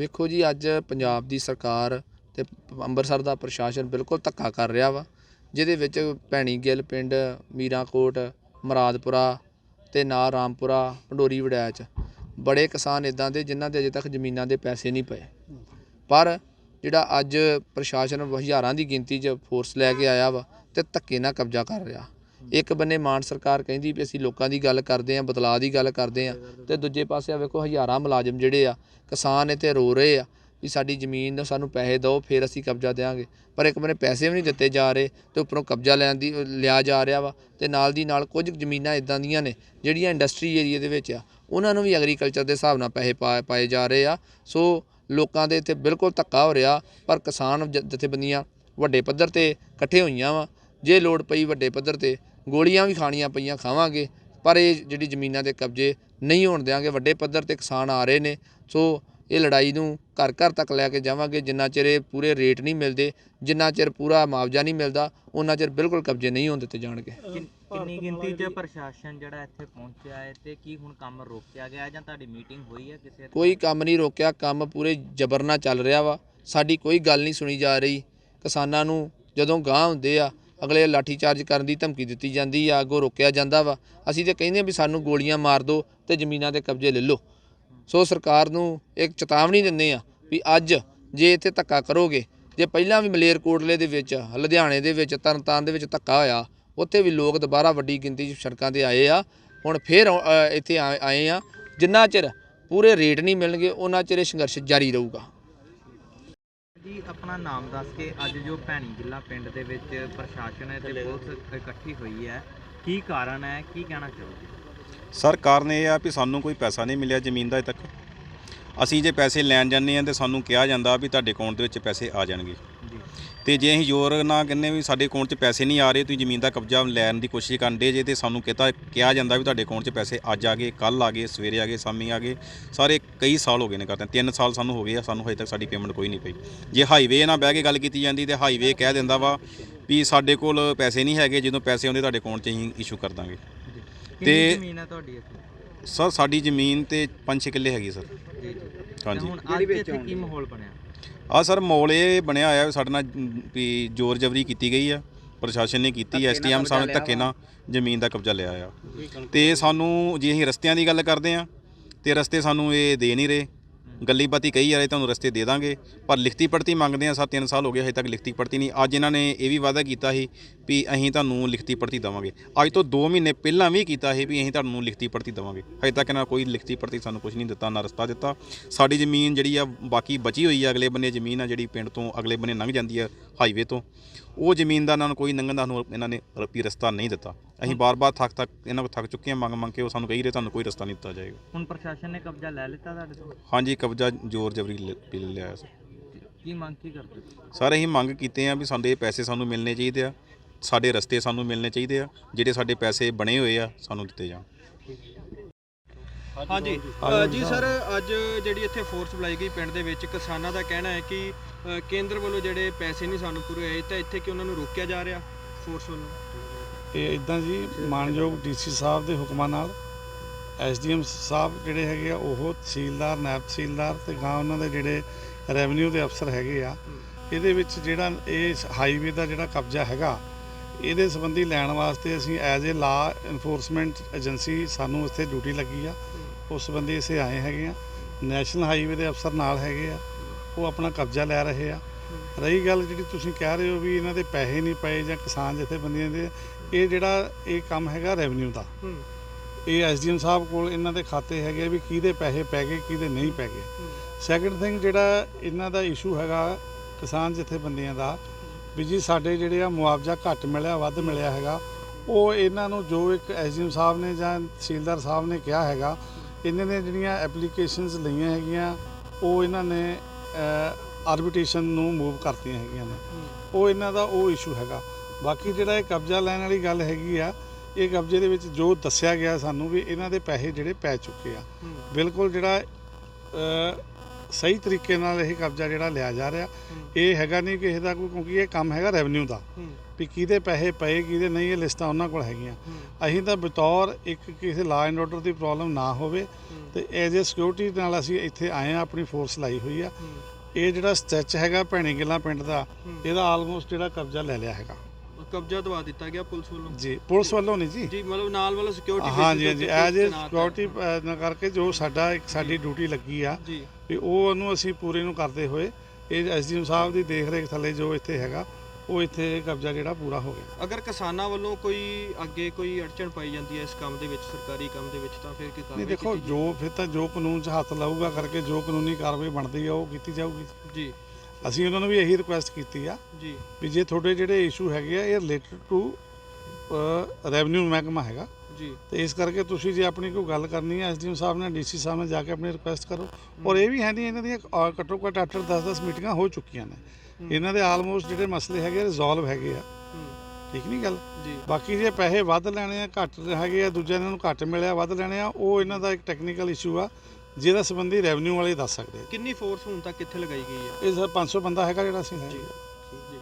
ਵੇਖੋ ਜੀ, ਅੱਜ ਪੰਜਾਬ ਦੀ ਸਰਕਾਰ ਤੇ ਅੰਮ੍ਰਿਤਸਰ ਦਾ ਪ੍ਰਸ਼ਾਸਨ ਬਿਲਕੁਲ ਧੱਕਾ ਕਰ ਰਿਹਾ ਵਾ, ਜਿਹਦੇ ਵਿੱਚ ਭੈਣੀ ਗਿੱਲ ਪਿੰਡ, ਮੀਰਾਂਕੋਟ, ਮਰਾਦਪੁਰਾ ਤੇ ਨਾਲ ਰਾਮਪੁਰਾ, ਪੰਡੋਰੀ ਵੜੈਚ। ਬੜੇ ਕਿਸਾਨ ਇਦਾਂ ਦੇ ਜਿਨ੍ਹਾਂ ਦੇ ਅਜੇ ਤੱਕ ਜ਼ਮੀਨਾਂ ਦੇ ਪੈਸੇ ਨਹੀਂ ਪਏ। ਪਰ ਜਿਹੜਾ ਅੱਜ ਪ੍ਰਸ਼ਾਸਨ ਹਜ਼ਾਰਾਂ ਦੀ ਗਿਣਤੀ 'ਚ ਫੋਰਸ ਲੈ ਕੇ ਆਇਆ ਵਾ ਤੇ ਧੱਕੇ ਨਾਲ ਕਬਜ਼ਾ ਕਰ ਰਿਹਾ। ਇੱਕ ਬੰਨੇ ਮਾਨ ਸਰਕਾਰ ਕਹਿੰਦੀ ਵੀ ਅਸੀਂ ਲੋਕਾਂ ਦੀ ਗੱਲ ਕਰਦੇ ਆਂ ਬਦਲਾਅ ਦੀ ਗੱਲ ਕਰਦੇ ਆਂ ਤੇ ਦੂਜੇ ਪਾਸੇ ਆ ਵੇਖੋ ਹਜ਼ਾਰਾਂ ਮੁਲਾਜ਼ਮ ਜਿਹੜੇ ਆ, ਕਿਸਾਨ ਇੱਥੇ ਰੋ ਰਹੇ ਆ ਵੀ ਸਾਡੀ ਜ਼ਮੀਨ ਦਾ ਸਾਨੂੰ ਪੈਸੇ ਦਿਓ, ਫਿਰ ਅਸੀਂ ਕਬਜ਼ਾ ਦੇਵਾਂਗੇ ਪਰ ਇੱਕ ਬੰਨੇ ਪੈਸੇ ਵੀ ਨਹੀਂ ਦਿੱਤੇ ਜਾ ਰਹੇ ਤੇ ਉੱਪਰੋਂ ਕਬਜ਼ਾ ਲੈਣ ਦੀ, ਲਿਆ ਜਾ ਰਿਹਾ ਵਾ ਤੇ ਨਾਲ ਦੀ ਨਾਲ ਕੁਝ ਜ਼ਮੀਨਾਂ ਇਦਾਂ ਦੀਆਂ ਨੇ ਜਿਹੜੀਆਂ ਇੰਡਸਟਰੀ ਏਰੀਆ ਦੇ ਵਿੱਚ ਆ, ਉਹਨਾਂ ਨੂੰ ਵੀ ਐਗਰੀਕਲਚਰ ਦੇ ਹਿਸਾਬ ਨਾਲ ਪੈਸੇ ਪਾ- ਪਾਏ ਜਾ ਰਹੇ ਆ। ਸੋ ਲੋਕਾਂ ਦੇ ਇੱਥੇ ਬਿਲਕੁਲ ਧੱਕਾ ਹੋ ਰਿਹਾ, ਪਰ ਕਿਸਾਨ ਜ- ਜਥੇਬੰਦੀਆਂ ਵੱਡੇ ਪੱਧਰ ਤੇ ਇਕੱਠੇ ਹੋਈਆਂ ਵਾ। ਜੇ ਲੋੜ ਪਈ ਵੱਡੇ ਪੱਧਰ ਤੇ ਗੋਲੀਆਂ ਵੀ ਖਾਣੀਆਂ ਪਈਆਂ ਖਾਵਾਂਗੇ ਪਰ ਇਹ ਜਿਹੜੀ ਜ਼ਮੀਨਾਂ ਦੇ ਕਬਜ਼ੇ ਨਹੀਂ ਹੋਣ ਦਿਆਂਗੇ। ਵੱਡੇ ਪੱਧਰ ਤੇ ਕਿਸਾਨ ਆ ਰਹੇ ਨੇ ਸੋ ਇਹ ਲੜਾਈ ਨੂੰ ਘਰ ਘਰ ਤੱਕ ਲੈ ਕੇ ਜਾਵਾਂਗੇ। ਜਿੰਨਾ ਚਿਰ ਇਹ ਪੂਰੇ ਰੇਟ ਨਹੀਂ ਮਿਲਦੇ ਜਿੰਨਾ ਚਿਰ ਪੂਰਾ ਮੁਆਵਜ਼ਾ ਨਹੀਂ ਮਿਲਦਾ ਉਹਨਾਂ ਚਿਰ ਬਿਲਕੁਲ ਕਬਜ਼ੇ ਨਹੀਂ ਹੋਣ ਦਿੱਤੇ ਜਾਣਗੇ। ਕਿੰਨ- ਗਿਣਤੀ 'ਚ ਪ੍ਰਸ਼ਾਸਨ ਜਿਹੜਾ ਇੱਥੇ ਪਹੁੰਚਿਆ ਹੈ ਤੇ ਕੀ ਹੁਣ ਕੰਮ ਰੋਕਿਆ ਗਿਆ ਜਾਂ ਤੁਹਾਡੀ ਮੀਟਿੰਗ ਹੋਈ ਹੈ ਕਿਸੇ ਕੋਈ ਕੰਮ ਨਹੀਂ ਰੋਕਿਆ ਕੰਮ ਪੂਰੇ ਜਬਰ ਨਾਲ ਚੱਲ ਰਿਹਾ ਵਾ। ਸਾਡੀ ਕੋਈ ਗੱਲ ਨਹੀਂ ਸੁਣੀ ਜਾ ਰਹੀ। ਕਿਸਾਨਾਂ ਨੂੰ ਜਦੋਂ ਗਾਂਹ ਹੁੰਦੇ ਆ ਅਗਲੇ ਲਾਠੀ ਚਾਰਜ ਕਰਨ ਦੀ ਧਮਕੀ ਦਿੱਤੀ ਜਾਂਦੀ ਆ, ਅੱਗੋਂ ਰੋਕਿਆ ਜਾਂਦਾ ਵਾ। ਅਸੀਂ ਤੇ ਕਹਿੰਦੇ ਆ ਵੀ ਸਾਨੂੰ ਗੋਲੀਆਂ ਮਾਰ ਦਿਓ ਤੇ ਜ਼ਮੀਨਾਂ ਦੇ ਕਬਜ਼ੇ ਲੈ ਲਓ। ਸੋ ਸਰਕਾਰ ਨੂੰ ਇੱਕ ਚੇਤਾਵਨੀ ਦਿੰਦੇ ਆ ਵੀ ਅੱਜ ਜੇ ਇੱਥੇ ਧੱਕਾ ਕਰੋਗੇ, ਜੇ ਪਹਿਲਾਂ ਵੀ ਮਲੇਰਕੋਟਲੇ ਦੇ ਵਿੱਚ, ਲੁਧਿਆਣੇ ਦੇ ਵਿੱਚ, ਤਰਨਤਾਰਨ ਦੇ ਵਿੱਚ ਧੱਕਾ ਹੋਇਆ, ਉੱਥੇ ਵੀ ਲੋਕ ਦੁਬਾਰਾ ਵੱਡੀ ਗਿਣਤੀ 'ਚ ਸੜਕਾਂ ਤੇ ਆਏ ਆ। ਹੁਣ ਫੇਰ ਇੱਥੇ ਆ- ਆਏ ਆ। ਜਿੰਨਾ ਚਿਰ ਪੂਰੇ ਰੇਟ ਨਹੀਂ ਮਿਲਣਗੇ, ਉਹਨਾਂ ਚਿਰ ਇਹ ਸੰਘਰਸ਼ ਜਾਰੀ ਰਹੂਗਾ। ਜੀ ਆਪਣਾ ਨਾਮ ਦੱਸ ਕੇ ਅੱਜ ਜੋ ਭੈਣੀ ਗਿੱਲਾ ਪਿੰਡ ਦੇ ਵਿੱਚ ਪ੍ਰਸ਼ਾਸਨ ਹੈ ਤੇ ਪੁਲਿਸ ਇਕੱਠੀ ਹੋਈ ਹੈ ਕੀ ਕਾਰਨ ਹੈ ਕੀ ਕਹਿਣਾ ਚਾਹੋਗੇ? ਸਰ ਕਾਰਨ ਇਹ ਆ ਵੀ ਸਾਨੂੰ ਕੋਈ ਪੈਸਾ ਨਹੀਂ ਮਿਲਿਆ ਜ਼ਮੀਨ ਦਾ ਅਜੇ ਤੱਕ। ਅਸੀਂ ਜੇ ਪੈਸੇ ਲੈਣ ਜਾਂਦੇ ਆ ਤੇ ਸਾਨੂੰ ਕਿਹਾ ਜਾਂਦਾ ਵੀ ਤੁਹਾਡੇ ਅਕਾਊਂਟ ਦੇ ਵਿੱਚ ਪੈਸੇ ਆ ਜਾਣਗੇ। ਤੇ ਜੇ ਅਸੀਂ ਜ਼ੋਰ ਨਾਲ ਕਹਿੰਦੇ ਵੀ ਸਾਡੇ ਅਕਾਊਂਟ 'ਚ ਪੈਸੇ ਨਹੀਂ ਆ ਰਹੇ ਤੁਸੀਂ ਜ਼ਮੀਨ ਦਾ ਕਬਜ਼ਾ ਲੈਣ ਦੀ ਕੋਸ਼ਿਸ਼ ਕਰਨ ਦੇ ਜੇ ਤੇ ਸਾਨੂੰ ਕਿਹਾ ਕਿਹਾ ਜਾਂਦਾ ਵੀ ਤੁਹਾਡੇ ਅਕਾਊਂਟ 'ਚ ਪੈਸੇ ਅੱਜ ਆ ਗਏ ਕੱਲ ਆ ਗਏ ਸਵੇਰੇ ਆ ਗਏ ਸ਼ਾਮੀ ਆ ਗਏ। ਸਾਰੇ ਕਈ ਸਾਲ ਹੋ ਗਏ ਨੇ ਕਰਦੇ 3 ਸਾਲ ਸਾਨੂੰ ਹੋ ਗਏ ਆ ਸਾਨੂੰ ਹਜੇ ਤੱਕ ਸਾਡੀ ਪੇਮੈਂਟ ਕੋਈ ਨਹੀਂ ਪਈ। ਜੇ ਹਾਈਵੇ ਨਾਲ ਬਹਿ ਕੇ ਗੱਲ ਕੀਤੀ ਜਾਂਦੀ ਤੇ ਹਾਈਵੇ ਕਹਿ ਦਿੰਦਾ ਵਾ ਵੀ ਸਾਡੇ ਕੋਲ ਪੈਸੇ ਨਹੀਂ ਹੈਗੇ ਜਦੋਂ ਪੈਸੇ ਆਉਂਦੇ ਤੁਹਾਡੇ ਅਕਾਊਂਟ 'ਚ ਅਸੀਂ ਇਸ਼ੂ ਕਰ ਦਾਂਗੇ। ਤੇ- ਜ਼ਮੀਨ ਹੈ ਤੁਹਾਡੀ ਇੱਥੇ? ਸਰ ਸਾਡੀ ਜ਼ਮੀਨ ਤੇ 5-6 ਕਿੱਲੇ ਹੈਗੀ ਸਰ। ਹਾਂਜੀ। ਹੁਣ ਅੱਜ ਇੱਥੇ ਕੀ ਮਾਹੌਲ ਬਣਿਆ? ਆ ਸਰ ਮੋਲ ਇਹ ਬਣਿਆ ਹੋਇਆ ਵੀ ਸਾਡੇ ਨਾਲ ਵੀ ਜ਼ੋਰ ਜਬਰੀ ਕੀਤੀ ਗਈ ਆ ਪ੍ਰਸ਼ਾਸਨ ਨੇ ਕੀਤੀ ਐਸਟੀਐਮ ਸਾਹਿਬ ਨੇ ਧੱਕੇ ਨਾਲ ਜ਼ਮੀਨ ਦਾ ਕਬਜ਼ਾ ਲਿਆ ਆ। ਤੇ ਸਾਨੂੰ ਜੇ ਅਸੀਂ ਰਸਤਿਆਂ ਦੀ ਗੱਲ ਕਰਦੇ ਆ ਤੇ ਰਸਤੇ ਸਾਨੂੰ ਇਹ ਦੇ ਨਹੀਂ ਰਹੇ। ਗੱਲੀ ਬਾਤੀ ਕਹੀ ਜਾ ਰਹੇ ਤੁਹਾਨੂੰ ਰਸਤੇ ਦੇ ਦਾਂਗੇ। ਪਰ ਲਿਖਤੀ ਪੜਤੀ ਮੰਗਦੇ ਆ ਸਰ 3 ਸਾਲ ਹੋ ਗਏ ਹਜੇ ਤੱਕ ਲਿਖਤੀ ਪੜਤੀ ਨਹੀਂ। ਅੱਜ ਇਹਨਾਂ ਨੇ ਇਹ ਵੀ ਵਾਅਦਾ ਕੀਤਾ ਸੀ ਵੀ ਅਸੀਂ ਤੁਹਾਨੂੰ ਲਿਖਤੀ ਪੜਤੀ ਦੇਵਾਂਗੇ। ਅੱਜ ਤੋਂ 2 ਮਹੀਨੇ ਪਹਿਲਾਂ ਵੀ ਕੀਤਾ ਸੀ ਵੀ ਅਸੀਂ ਤੁਹਾਨੂੰ ਲਿਖਤੀ ਪੜਤੀ ਦੇਵਾਂਗੇ। ਹਜੇ ਤੱਕ ਇਹਨਾਂ ਕੋਈ ਲਿਖਤੀ ਪੜਤੀ ਸਾਨੂੰ ਕੁਝ ਨਹੀਂ ਦਿੱਤਾ ਨਾ ਰਸਤਾ ਦਿੱਤਾ। ਸਾਡੀ ਜ਼ਮੀਨ ਜਿਹੜੀ ਆ ਬਾਕੀ ਬਚੀ ਹੋਈ ਆ ਅਗਲੇ ਬੰਨੇ ਜ਼ਮੀਨ ਆ ਜਿਹੜੀ ਪਿੰਡ ਤੋਂ ਅਗਲੇ ਬੰਨੇ ਲੰਘ ਜਾਂਦੀ ਆ ਹਾਈਵੇ ਤੋਂ। ਉਹ ਜ਼ਮੀਨ ਦਾ ਇਹਨਾਂ ਨੂੰ ਕੋਈ ਲੰਘਣ ਦਾ ਸਾਨੂੰ ਇਹਨਾਂ ਨੇ ਰਪੀ ਰਸਤਾ ਨਹੀਂ ਦਿੱਤਾ। ਅਸੀਂ ਬਾਰ-ਬਾਰ ਥੱਕ ਥੱਕ ਇਹਨਾਂ ਕੋਲ ਥੱਕ ਚੁੱਕੇ ਹਾਂ ਮੰਗ ਮੰਗ ਕੇ ਉਹ ਸਾਨੂੰ ਕਹੀ ਰਹੇ ਤੁਹਾਨੂੰ ਕੋਈ ਰਸਤਾ ਨਹੀਂ ਦਿੱਤਾ ਜਾਏਗਾ। ਹੁਣ ਪ੍ਰਸ਼ਾਸਨ ਨੇ ਕਬਜ਼ਾ ਲੈ ਲਿੱਤਾ ਤੁਹਾਡੇ ਤੋਂ? ਹਾਂਜੀ ਕਬਜ਼ਾ ਜ਼ੋਰ ਜਬਰੀ ਲੈ ਵੀ ਲਿਆ ਸੀ ਕੀ ਮੰਗ ਕੀ ਕਰਦੇ? ਹੋ? ਸਾਰੇ ਅਸੀਂ ਮੰਗ ਕੀਤੇ ਆ ਵੀ ਸਾਡੇ ਪੈਸੇ ਸਾਨੂੰ ਮਿਲਣੇ ਚਾਹੀਦੇ ਆ। ਸਾਡੇ ਰਸਤੇ ਸਾਨੂੰ ਮਿਲਣੇ ਚਾਹੀਦੇ ਆ ਜਿਹੜੇ ਸਾਡੇ ਪੈਸੇ ਬਣੇ ਹੋਏ ਆ ਸਾਨੂੰ ਦਿੱਤੇ ਜਾਣ। ਹਾਂਜੀ ਜੀ ਸਰ ਅੱਜ ਜਿਹੜੀ ਇੱਥੇ ਫੋਰਸ ਬੁਲਾਈ ਗਈ ਪਿੰਡ ਦੇ ਵਿੱਚ ਕਿਸਾਨਾਂ ਦਾ ਕਹਿਣਾ ਹੈ ਕਿ ਕੇਂਦਰ ਵੱਲੋਂ ਜਿਹੜੇ ਪੈਸੇ ਨਹੀਂ ਸਾਨੂੰ ਪੂਰੇ ਹੋਏ ਤਾਂ ਇੱਥੇ ਕਿ ਉਹਨਾਂ ਨੂੰ ਰੋਕਿਆ ਜਾ ਰਿਹਾ ਫੋਰਸ ਵੱਲੋਂ? ਇਹ ਇਦਾਂ ਜੀ ਮਾਨਯੋਗ ਡੀਸੀ ਸਾਹਿਬ ਦੇ ਹੁਕਮਾਂ ਨਾਲ ਐਸਡੀਐਮ ਸਾਹਿਬ ਜਿਹੜੇ ਹੈਗੇ ਆ ਉਹ ਤਹਿਸੀਲਦਾਰ ਨਾਇਬ ਤਹਿਸੀਲਦਾਰ ਤੇ ਗਾਂ ਉਹਨਾਂ ਦੇ ਜਿਹੜੇ ਰੈਵਨਿਊ ਦੇ ਅਫਸਰ ਹੈਗੇ ਆ ਇਹਦੇ ਵਿੱਚ ਜਿਹੜਾ ਇਹ ਹਾਈਵੇ ਦਾ ਜਿਹੜਾ ਕਬਜ਼ਾ ਹੈਗਾ ਇਹਦੇ ਸੰਬੰਧੀ ਲੈਣ ਵਾਸਤੇ ਅਸੀਂ ਐਜ਼ ਅ ਲਾ ਇਨਫੋਰਸਮੈਂਟ ਏਜੰਸੀ ਸਾਨੂੰ ਇੱਥੇ ਡਿਊਟੀ ਲੱਗੀ ਆ। ਉਸ ਸੰਬੰਧੀ ਅਸੀਂ ਆਏ ਹੈਗੇ ਆ। ਨੈਸ਼ਨਲ ਹਾਈਵੇ ਦੇ ਅਫਸਰ ਨਾਲ ਹੈਗੇ ਆ। ਉਹ ਆਪਣਾ ਕਬਜ਼ਾ ਲੈ ਰਹੇ ਆ। ਰਹੀ ਗੱਲ ਜਿਹੜੀ ਤੁਸੀਂ ਕਹਿ ਰਹੇ ਹੋ ਵੀ ਇਹਨਾਂ ਦੇ ਪੈਸੇ ਨਹੀਂ ਪਏ ਜਾਂ ਕਿਸਾਨ ਜਥੇਬੰਦੀਆਂ ਦੇ ਇਹ ਜਿਹੜਾ ਇਹ ਕੰਮ ਹੈਗਾ ਰੈਵਨਿਊ ਦਾ। ਇਹ ਐਸਡੀਐਮ ਸਾਹਿਬ ਕੋਲ ਇਹਨਾਂ ਦੇ ਖਾਤੇ ਹੈਗੇ ਵੀ ਕਿਹਦੇ ਪੈਸੇ ਪੈ ਗਏ ਕਿਹਦੇ ਨਹੀਂ ਪੈ ਗਏ। ਸੈਕੰਡ ਥਿੰਗ ਜਿਹੜਾ ਇਹਨਾਂ ਦਾ ਇਸ਼ੂ ਹੈਗਾ ਕਿਸਾਨ ਜਥੇਬੰਦੀਆਂ ਦਾ ਵੀ ਜੀ ਸਾਡੇ ਜਿਹੜੇ ਆ ਮੁਆਵਜ਼ਾ ਘੱਟ ਮਿਲਿਆ ਵੱਧ ਮਿਲਿਆ ਹੈਗਾ। ਉਹ ਇਹਨਾਂ ਨੂੰ ਜੋ ਇੱਕ ਐਸਡੀਐਮ ਸਾਹਿਬ ਨੇ ਜਾਂ ਤਹਿਸੀਲਦਾਰ ਸਾਹਿਬ ਨੇ ਕਿਹਾ ਹੈਗਾ ਇਹਨਾਂ ਨੇ ਜਿਹੜੀਆਂ ਐਪਲੀਕੇਸ਼ਨਸ ਲਈਆਂ ਹੈਗੀਆਂ ਉਹ ਇਹਨਾਂ ਨੇ ਆਰਬਿਟੇਸ਼ਨ ਨੂੰ ਮੂਵ ਕਰਤੀਆਂ ਹੈਗੀਆਂ ਨੇ। ਉਹ ਇਹਨਾਂ ਦਾ ਉਹ ਇਸ਼ੂ ਹੈਗਾ। ਬਾਕੀ ਜਿਹੜਾ ਇਹ ਕਬਜ਼ਾ ਲੈਣ ਵਾਲੀ ਗੱਲ ਹੈਗੀ ਆ ਇਹ ਕਬਜ਼ੇ ਦੇ ਵਿੱਚ ਜੋ ਦੱਸਿਆ ਗਿਆ ਸਾਨੂੰ ਵੀ ਇਹਨਾਂ ਦੇ ਪੈਸੇ ਜਿਹੜੇ ਪੈ ਚੁੱਕੇ ਆ। ਬਿਲਕੁਲ ਜਿਹੜਾ ਸਹੀ ਤਰੀਕੇ ਨਾਲ ਇਹ ਕਬਜ਼ਾ ਜਿਹੜਾ ਲਿਆ ਜਾ ਰਿਹਾ ਇਹ ਹੈਗਾ ਨਹੀਂ ਕਿਸੇ ਦਾ ਕੋਈ ਕਿਉਂਕਿ ਇਹ ਕੰਮ ਹੈਗਾ ਰੈਵਨਿਊ ਦਾ। ਵੀ ਕਿਹਦੇ ਪੈਸੇ ਪਏ ਕਿਹਦੇ ਨਹੀਂ ਇਹ ਲਿਸਟਾਂ ਉਹਨਾਂ ਕੋਲ ਹੈਗੀਆਂ। ਅਸੀਂ ਤਾਂ ਬਤੌਰ ਇੱਕ ਕਿਸੇ law and order the problem ਨਾ ਹੋਵੇ ਤੇ ਐਜ਼ ਅ ਸਿਕਿਉਰਿਟੀ ਨਾਲ ਅਸੀਂ ਇੱਥੇ ਆਏ ਆ ਆਪਣੀ ਫੋਰਸ ਲਾਈ ਹੋਈ ਆ। ਇਹ ਜਿਹੜਾ ਸਟ੍ਰੈਚ ਹੈਗਾ ਭੈਣੀ ਗਿੱਲਾ ਪਿੰਡ ਦਾ ਇਹਦਾ ਆਲਮੋਸਟ ਜਿਹੜਾ ਕਬਜ਼ਾ ਲੈ ਲਿਆ ਹੈਗਾ। ਕਬਜ਼ਾ ਦਵਾ ਦਿੱਤਾ ਗਿਆ ਪੁਲਿਸ ਵੱਲੋਂ। ਜੀ ਪੁਲਿਸ ਵੱਲੋਂ ਨਹੀਂ ਜੀ। ਜੀ ਮਤਲਬ ਨਾਲ ਵਾਲਾ ਸਿਕਿਉਰਿਟੀ ਹਾਂਜੀ ਹਾਂਜੀ ਐਜ਼ ਅ ਸਿਕਿਉਰਿਟੀ ਕਰਕੇ ਜੋ ਸਾਡਾ ਇੱਕ ਸਾਡੀ ਡਿਊਟੀ ਲੱਗੀ ਆ ਜੀ। ਵੀ ਉਹ ਉਹਨੂੰ ਅਸੀਂ ਪੂਰੇ ਨੂੰ ਕਰਦੇ ਹੋਏ ਇਹ ਐਸਡੀਐਮ ਸਾਹਿਬ ਦੀ ਦੇਖ ਰੇਖ ਥੱਲੇ ਜੋ ਇੱਥੇ ਹੈਗਾ ਉਹ ਇੱਥੇ ਕਬਜ਼ਾ ਜਿਹੜਾ ਪੂਰਾ ਹੋ ਗਿਆ। ਅਗਰ ਕਿਸਾਨਾਂ ਵੱਲੋਂ ਕੋਈ ਅੱਗੇ ਕੋਈ ਅੜਚਣ ਪਾਈ ਜਾਂਦੀ ਹੈ ਇਸ ਕੰਮ ਦੇ ਵਿੱਚ ਸਰਕਾਰੀ ਕੰਮ ਦੇ ਵਿੱਚ ਤਾਂ ਫਿਰ ਕੀ ਕਾਰਵਾਈ ਨਹੀਂ ਦੇਖੋ ਜੋ ਫਿਰ ਤਾਂ ਜੋ ਕਾਨੂੰਨ 'ਚ ਹੱਥ ਲਾਊਗਾ ਕਰਕੇ ਜੋ ਕਾਨੂੰਨੀ ਕਾਰਵਾਈ ਬਣਦੀ ਆ ਉਹ ਕੀਤੀ ਜਾਊਗੀ। ਜੀ। ਅਸੀਂ ਉਹਨਾਂ ਨੂੰ ਵੀ ਇਹੀ ਰਿਕੁਐਸਟ ਕੀਤੀ ਆ ਜੀ। ਵੀ ਜੇ ਤੁਹਾਡੇ ਜਿਹੜੇ ਇਸ਼ੂ ਹੈਗੇ ਆ ਇਹ ਰਿਲੇਟਡ ਟੂ ਰੈਵਨਿਊ ਮਹਿਕਮਾ ਹੈਗਾ। ਜੀ। ਤੇ ਇਸ ਕਰਕੇ ਤੁਸੀਂ ਜੇ ਆਪਣੀ ਕੋਈ ਗੱਲ ਕਰਨੀ ਹੈ ਐਸਡੀਐਮ ਸਾਹਿਬ ਨਾਲ ਡੀਸੀ ਸਾਹਿਬ ਨਾਲ ਜਾ ਕੇ ਆਪਣੀ ਰਿਕੁਐਸਟ ਕਰੋ। ਔਰ ਇਹ ਵੀ ਹੈ ਨਹੀਂ ਇਹਨਾਂ ਦੀਆਂ ਘੱਟੋ ਘੱਟ 8 10-10 ਮੀਟਿੰਗਾਂ ਹੋ ਚੁੱਕੀਆਂ ਨੇ। ਇਹਨਾਂ ਦੇ ਆਲਮੋਸਟ ਜਿਹੜੇ ਮਸਲੇ ਹੈਗੇ ਰਿਜ਼ੋਲਵ ਹੈਗੇ ਆ। ਠੀਕ ਨਹੀਂ ਗੱਲ? ਜੀ। ਬਾਕੀ ਜੇ ਪੈਸੇ ਵੱਧ ਲੈਣੇ ਆ ਘੱਟ ਹੈਗੇ ਆ ਦੂਜਿਆਂ ਨੂੰ ਘੱਟ ਮਿਲਿਆ ਵੱਧ ਲੈਣੇ ਆ ਉਹ ਇਹਨਾਂ ਦਾ ਇੱਕ ਟੈਕਨੀਕਲ ਇਸ਼ੂ ਆ। ਜਿਹਦਾ ਸੰਬੰਧੀ ਰੈਵਨਿਊ ਵਾਲੇ ਦੱਸ ਸਕਦੇ ਆ। ਕਿੰਨੀ ਫੋਰਸ ਹੁਣ ਤੱਕ ਕਿੱਥੇ ਲਗਾਈ ਗਈ ਹੈ ਇਹ ਸਰ 500 ਬੰਦਾ ਹੈਗਾ ਜਿਹੜਾ ਅਸੀਂ ਲੈ